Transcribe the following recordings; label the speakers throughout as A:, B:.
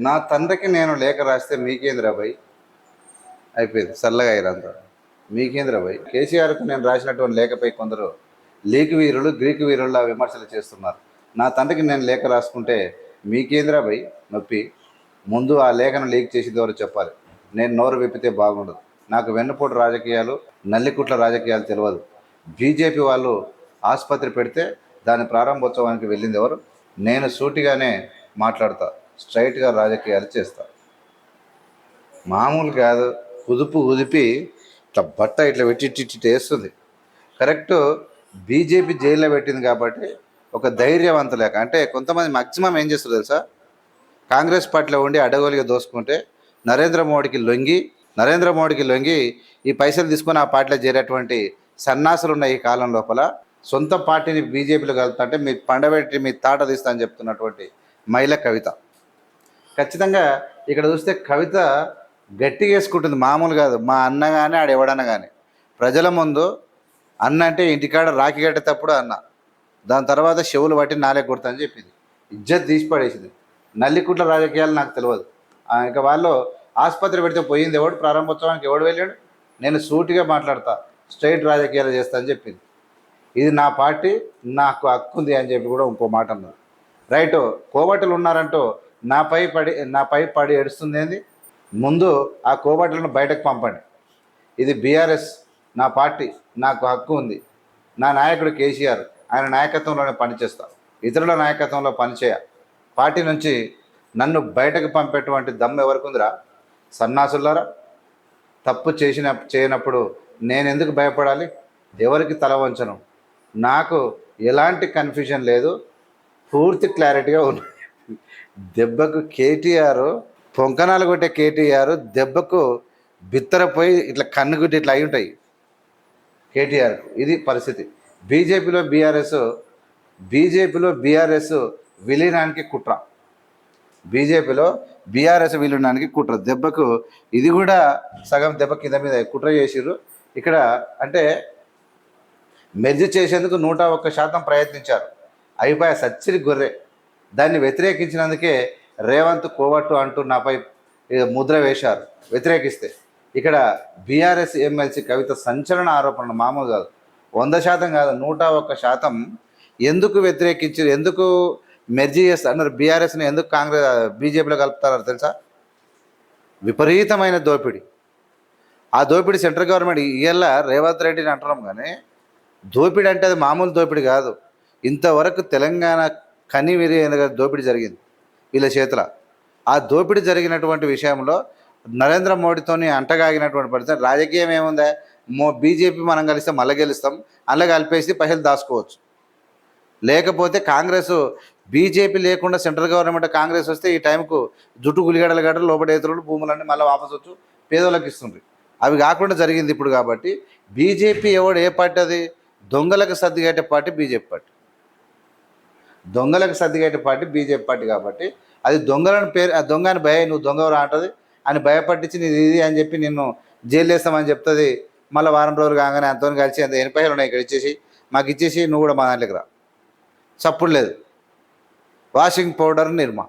A: నా తండ్రికి నేను లేఖ రాస్తే మీకేంద్రా భయ్? అయిపోయింది చల్లగా అయ్యారంతా మీకేంద్రా భయ్? కేసీఆర్కు నేను రాసినటువంటి లేఖపై కొందరు లీక్ వీరులు గ్రీకు వీరుల విమర్శలు చేస్తున్నారు. నా తండ్రికి నేను లేఖ రాసుకుంటే మీకేంద్రా భయ్? నొప్పి. ముందు ఆ లేఖను లీక్ చేసేది చెప్పాలి. నేను నోరు విప్పితే బాగుండదు. నాకు వెన్నుపోటు రాజకీయాలు నల్లికుట్ల రాజకీయాలు తెలియదు. బీజేపీ వాళ్ళు ఆసుపత్రి పెడితే దాని ప్రారంభోత్సవానికి వెళ్ళింది ఎవరు? నేను సూటిగానే మాట్లాడతా. స్ట్రైట్గా రాజకీయాలు చేస్తారు. మామూలు కాదు. కుదుపు కుదిపి ఇట్లా బట్ట ఇట్లా పెట్టి వేస్తుంది. కరెక్ట్ బీజేపీ జైల్లో పెట్టింది కాబట్టి ఒక ధైర్యవంత లేక అంటే కొంతమంది మ్యాక్సిమం ఏం చేస్తారు తెలుసా? కాంగ్రెస్ పార్టీలో ఉండి అడగోలుగా దోసుకుంటే నరేంద్ర మోడీకి లొంగి నరేంద్ర మోడీకి లొంగి ఈ పైసలు తీసుకొని ఆ పార్టీలో చేరేటువంటి సన్నాసులు ఉన్న ఈ కాలం లోపల. సొంత పార్టీని బీజేపీలో కలుపుతుంటే మీ పండబెట్టి మీ తాట తీస్తా అని చెప్తున్నటువంటి మహిళ కవిత. ఖచ్చితంగా ఇక్కడ చూస్తే కవిత గట్టిగా వేసుకుంటుంది. మామూలు కాదు. మా అన్న కానీ ఆడ ఎవడన్న కానీ ప్రజల ముందు అన్న అంటే ఇంటికాడ రాఖీ కట్టేటప్పుడు అన్న. దాని తర్వాత చెవులు పట్టి నాలే కొడతా అని చెప్పింది. ఇజ్జత్ తీసి పడేసింది. నల్లికుట్ల రాజకీయాలు నాకు తెలియదు. ఆ, వాళ్ళు ఆసుపత్రి పెడితే పోయింది ఎవడు? ప్రారంభోత్సవానికి ఎవడు వెళ్ళాడు? నేను సూటిగా మాట్లాడతా. స్ట్రైట్ రాజకీయాలు చేస్తా అని చెప్పింది. ఇది నా పార్టీ నాకు హక్కు ఉంది అని చెప్పి కూడా ఇంకో మాట అన్నారు రైట్ కోవటలు ఉన్నారంటూ నాపై పడి నాపై పడి ఏడుస్తుంది ఏంది ముందు ఆ కోబట్లను బయటకు పంపండి. ఇది బీఆర్ఎస్ నా పార్టీ నాకు హక్కు ఉంది. నా నాయకుడు కేసీఆర్ ఆయన నాయకత్వంలోనే పనిచేస్తా. ఇతరుల నాయకత్వంలో పనిచేయ. పార్టీ నుంచి నన్ను బయటకు పంపేటువంటి దమ్ము ఎవరికిందిరా? సన్నాసులారా తప్పు చేసిన చేయనప్పుడు నేను ఎందుకు భయపడాలి? ఎవరికి తల వంచను? నాకు ఎలాంటి కన్ఫ్యూజన్ లేదు. పూర్తి క్లారిటీగా ఉంది దెబ్బకు కేటీఆర్ పొంకనాలు కొట్టే కేటీఆర్ దెబ్బకు బిత్తరపోయి ఇట్లా కన్నుగుడ్డి ఇట్లా అయి ఉంటాయి. కేటీఆర్ ఇది పరిస్థితి. బీజేపీలో బీఆర్ఎస్ బీజేపీలో బీఆర్ఎస్ విలీనానికి కుట్ర. బీజేపీలో బీఆర్ఎస్ విలీనానికి కుట్ర. దెబ్బకు ఇది కూడా సగం దెబ్బ కింద మీద కుట్ర చేసిర్రు. ఇక్కడ అంటే మెర్జ్ చేసేందుకు నూట ఒక్క శాతం ప్రయత్నించారు. అయిపోయా సచ్చిరి గొర్రె. దాన్ని వ్యతిరేకించినందుకే రేవంత్ కోవట్టు అంటూ నాపై ముద్ర వేశారు. వ్యతిరేకిస్తే. ఇక్కడ బీఆర్ఎస్ ఎమ్మెల్సీ కవిత సంచలన ఆరోపణలు మామూలు కాదు. వంద శాతం కాదు నూట ఒక్క శాతం ఎందుకు వ్యతిరేకించారు ఎందుకు మెర్జీ చేస్తారు? అన్నారు బీఆర్ఎస్ని ఎందుకు కాంగ్రెస్ బీజేపీలో కలుపుతారో తెలుసా? విపరీతమైన దోపిడీ. ఆ దోపిడీ సెంట్రల్ గవర్నమెంట్ ఇవాళ రేవంత్ రెడ్డిని అంటున్నాం కానీ దోపిడీ అంటే అది మామూలు దోపిడీ కాదు. ఇంతవరకు తెలంగాణ కని విరిగిన దోపిడీ జరిగింది వీళ్ళ చేతుల? ఆ దోపిడీ జరిగినటువంటి విషయంలో నరేంద్ర మోడీతోని అంటగాగినటువంటి పరిస్థితి రాజకీయం ఏముందా? మో బీజేపీ మనం కలిస్తే మళ్ళీ గెలుస్తాం అలా కలిపేసి పైసలు దాచుకోవచ్చు. లేకపోతే కాంగ్రెస్ బీజేపీ లేకుండా సెంట్రల్ గవర్నమెంట్ కాంగ్రెస్ వస్తే ఈ టైంకు జుట్టు గులిగడలు గడ్డలు లోపల భూములన్నీ మళ్ళీ వాపసు వచ్చు పేదోళ్ళకి ఇస్తుంది అవి కాకుండా జరిగింది ఇప్పుడు కాబట్టి బీజేపీ ఎవడు ఏ పార్టీ అది? దొంగలకు సర్దిగట్టే పార్టీ బీజేపీ పార్టీ. దొంగలకు సర్దిగేట పార్టీ బీజేపీ పార్టీ కాబట్టి. అది దొంగలను పేరు ఆ దొంగ అని భయ నువ్వు దొంగవరా అంటది? అని భయపట్టించి నీది ఇది అని చెప్పి నిన్ను జైలు వేస్తామని చెప్తుంది. మళ్ళీ వారం రోజులు కాగానే అంతని కలిసి అంత ఎన్ని ఉన్నాయి ఇక్కడ ఇచ్చేసి. మాకు ఇచ్చేసి నువ్వు కూడా మా దాంట్లోకి రా. చప్పుడు లేదు. Washing powder Nirma.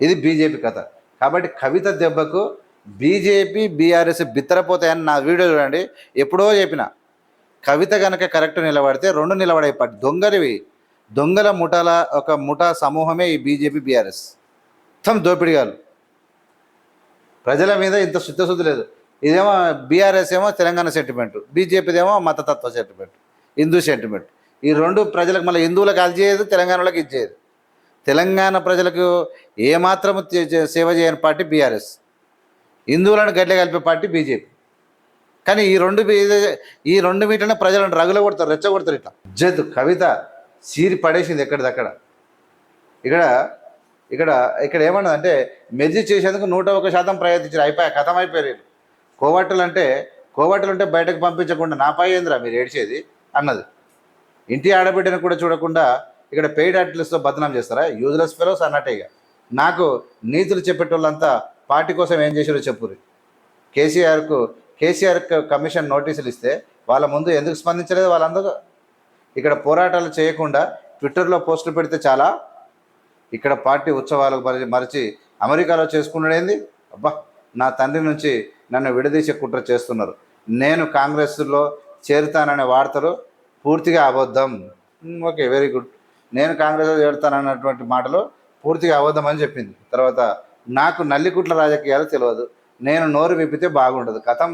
A: ఇది బీజేపీ కథ. కాబట్టి కవిత దెబ్బకు బీజేపీ బీఆర్ఎస్ బిత్తరపోతాయని నా వీడియో చూడండి. ఎప్పుడో చెప్పిన. కవిత కనుక కరెక్ట్ నిలబడితే రెండు నిలబడే పార్టీ. దొంగలివి దొంగల ముఠాల ఒక ముఠా సమూహమే ఈ బీజేపీ బీఆర్ఎస్. మొత్తం దోపిడిగాలు ప్రజల మీద ఇంత శుద్ధశుద్ధి లేదు. ఇదేమో బీఆర్ఎస్ ఏమో తెలంగాణ సెంటిమెంట్ బీజేపీదేమో మతతత్వ సెంటిమెంట్ హిందూ సెంటిమెంట్ ఈ రెండు ప్రజలకు మళ్ళీ హిందువులకు అది చేయదు తెలంగాణలోకి ఇది చేయదు. తెలంగాణ ప్రజలకు ఏమాత్రం సేవ చేయని పార్టీ బీఆర్ఎస్. హిందువులను గడ్డ కలిపే పార్టీ బీజేపీ. కానీ ఈ రెండు ఈ రెండు మీటనే ప్రజలను రగుల కొడతారు రెచ్చగొడతారు ఇట్లా. జద్ కవిత సీరి పడేసింది ఎక్కడిదక్కడ ఇక్కడ ఇక్కడ ఇక్కడ ఏమన్నది అంటే మెర్జీ చేసేందుకు నూట ఒక శాతం ప్రయత్నించారు అయిపోయా కథం అయిపోయారు కోవట్టలు అంటే కోవట్టలు అంటే బయటకు పంపించకుండా నా పై ఏందిరా మీరు ఏడ్చేది? అన్నది. ఇంటి ఆడబిడ్డను కూడా చూడకుండా ఇక్కడ పెయిడ్ ఆర్టిస్ట్తో బదనాం చేస్తారా? యూజ్లెస్ ఫెలోస్ అన్నట్టేగా నాకు నీతులు చెప్పేటోళ్ళంతా పార్టీ కోసం ఏం చేశారో చెప్పురు కేసీఆర్కు కేసీఆర్ కమిషన్ నోటీసులు ఇస్తే వాళ్ళ ముందు ఎందుకు స్పందించలేదు వాళ్ళందరూ? ఇక్కడ పోరాటాలు చేయకుండా ట్విట్టర్లో పోస్టులు పెడితే చాలా. ఇక్కడ పార్టీ ఉత్సవాలకు మరిచి మరిచి అమెరికాలో చేసుకున్నాడేంది అబ్బా నా తండ్రి నుంచి నన్ను విడదీసే కుట్ర చేస్తున్నారు. నేను కాంగ్రెస్లో చేరుతాననే వార్తలు పూర్తిగా అబద్ధం. Okay very good. నేను కాంగ్రెస్లో చేరుతానన్నటువంటి మాటలు పూర్తిగా అబద్ధం అని చెప్పింది. తర్వాత నాకు నల్లికుట్ల రాజకీయాలు తెలియదు. నేను నోరు విప్పితే బాగుండదు. కథం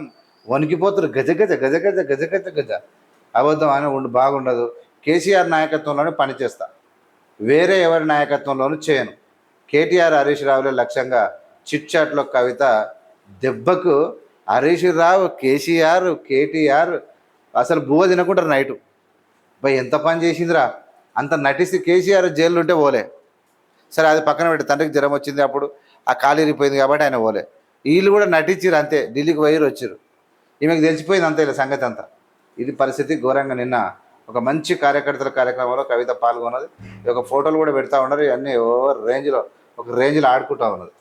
A: వణికిపోతున్నారు గజ గజ గజ గజ గజ గజ గజ. అబద్ధం అని ఉండి బాగుండదు. కేసీఆర్ నాయకత్వంలోనే పనిచేస్తా. వేరే ఎవరి నాయకత్వంలోనూ చేయను. కేటీఆర్ హరీష్ రావులే లక్ష్యంగా చిట్ చాట్లో కవిత దెబ్బకు హరీష్ రావు కేసీఆర్ కేటీఆర్ అసలు బువ్వ తినకుంటారు నైటు. భయ్ ఎంత పని చేసిందిరా? అంత నటిస్తే కేసీఆర్ జైల్లో ఉంటే పోలే. సరే అది పక్కన పెట్టి తండ్రికి జ్వరం వచ్చింది అప్పుడు ఆ ఖాళీ ఇరిగిపోయింది కాబట్టి ఆయన పోలే. వీళ్ళు కూడా నటించారు అంతే ఢిల్లీకి పోయి వచ్చారు ఈమెకు తెలిసిపోయింది అంతే ఇలా సంగతి అంతా. ఇది పరిస్థితి ఘోరంగా నిన్న ఒక మంచి కార్యకర్తల కార్యక్రమంలో కవిత పాల్గొన్నది. ఈ యొక్క ఫోటోలు కూడా పెడతా ఉన్నారు. ఇవన్నీ ఓ రేంజ్లో ఒక రేంజ్లో ఆడుకుంటా ఉన్నది.